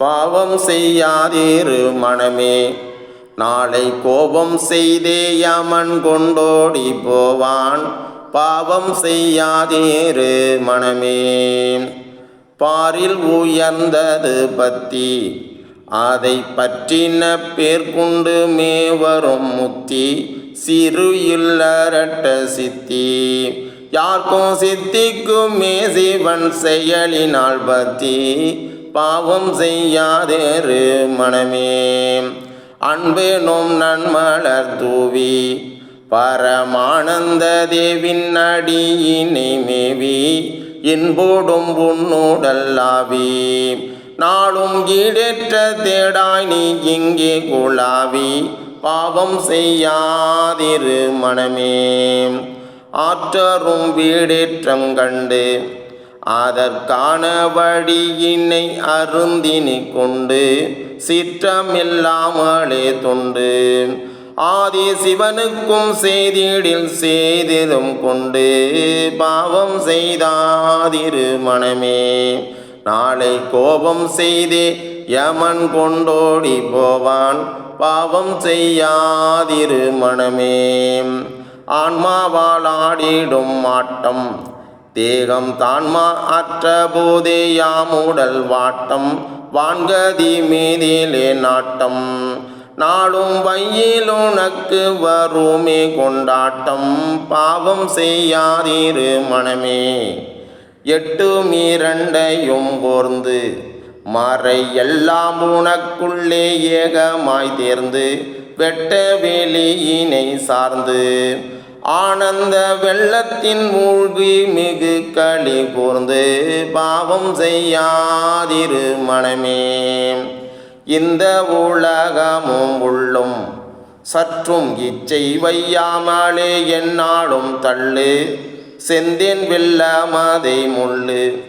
பாவம் செய்யாதீரு மனமே. நாளை கோபம் செய்தே யமன் கொண்டோடி போவான். பாவம் செய்யாதீரு மனமே. பாரில் உயர்ந்தது பத்தி அதை பற்றின பேர்கொண்டு மேவரும் முத்தி சிறு இல்லரட்ட சித்தி. யாருக்கும் சித்திக்கும் சிவன் செயலினால் பத்தி பாவம் செய்யாதேரு மனமே. அன்பேனும் நன்மலர் தூவி பரமானந்த தேவின் அடியினை மேவி இன்போடும் உன்னுடல்லாவி நாளும் ஈடேற்ற தேடாய் நீ இங்கே குழாவி பாவம் செய்யாதிரு மனமே. ஆற்றரும் வீடேற்றம் கண்டு அதற்கான வழியினை அருந்தினை கொண்டு சிற்றமில்லாமலே தொண்டு. ஆதி சிவனுக்கும் செய்திடில் செய்திலும் கொண்டு பாவம் செய்தாதிரு மனமே. நாளை கோபம் செய்தே யமன் கொண்டோடி போவான் பாவம் செய்யாதிரு மனமே. ஆன்மாவால் ஆடிடும் ஆட்டம் தேகம் தான்மா அற்ற போதே யாமுடல் வாட்டம். வான்கதி மீதிலே நாட்டம். நாளும் வையில் உனக்கு வருமே கொண்டாட்டம். பாவம் செய்யாதீரு மனமே. எட்டு மீரண்டையும் போர்ந்து. மறை எல்லாம் உனக்குள்ளே ஏகமாய் தேர்ந்து. வெட்ட வெளியினை சார்ந்து. ஆனந்த வெள்ளத்தின் மூழ்கி மிகு களி கூர்ந்து பாவம் செய்யாதிரு மனமே. இந்த உலகமும் உள்ளும் சற்றும் இச்சை வையாமலே என்னாலும் தள்ளு. செந்தேன் மதை முள்ளு.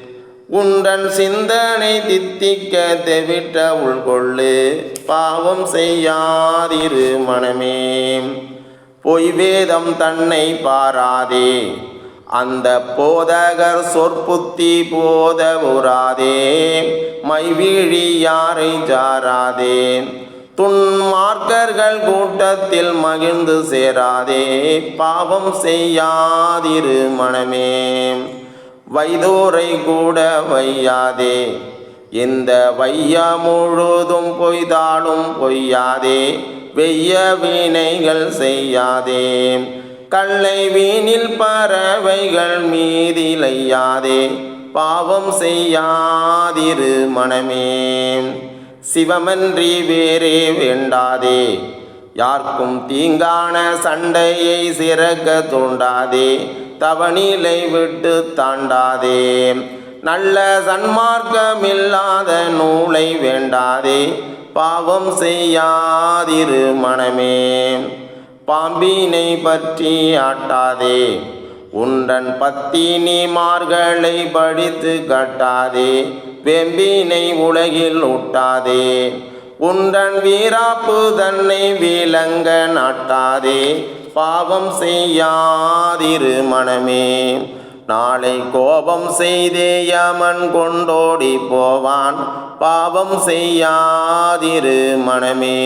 உன்றன் சிந்தனை தித்திக்க தெவிட்ட உள்கொள்ளு. பாவம் செய்யாதிரு மனமே. பொய் வேதம் தன்னை பாராதே. அந்த போதகர் சொற்புத்தி போத உராதே. மைவீழி யாரை ஜாராதே துன்மார்க்கர்கள் கூட்டத்தில் மகிழ்ந்து சேராதே. பாவம் செய்யாதிரு மனமே. வைதோரை கூட வையாதே. இந்த வையா முழுதும் பொய்தாலும் பொய்யாதே. வெய்ய வீணைகள் செய்யாதே. கல்லை வீணில் பறவைகள் மீதிலையாதே. பாவம் செய்யாதிரு மனமே. சிவமன்றி வேறே வேண்டாதே. யார்க்கும் தீங்கான சண்டையை சிறக்க தூண்டாதே. தவநிலை விட்டு தாண்டாதே. நல்ல சன்மார்க்கமில்லாத நூலை வேண்டாதே. பாவம் செய்யாதிரு மனமே. பாம்பினை பற்றி ஆட்டாதே. உண்டன் பத்தினி மார்களை படித்து கட்டாதே. வெம்பினை உலகில் ஊட்டாதே. உண்டன் வீராப்பு தன்னை விளங்க நாட்டாதே. பாவம் செய்யாதிரு மனமே. நாளை கோபம் செய்தே யமன் கொண்டோடி போவான். பாவம் செய்யாதிரு மனமே.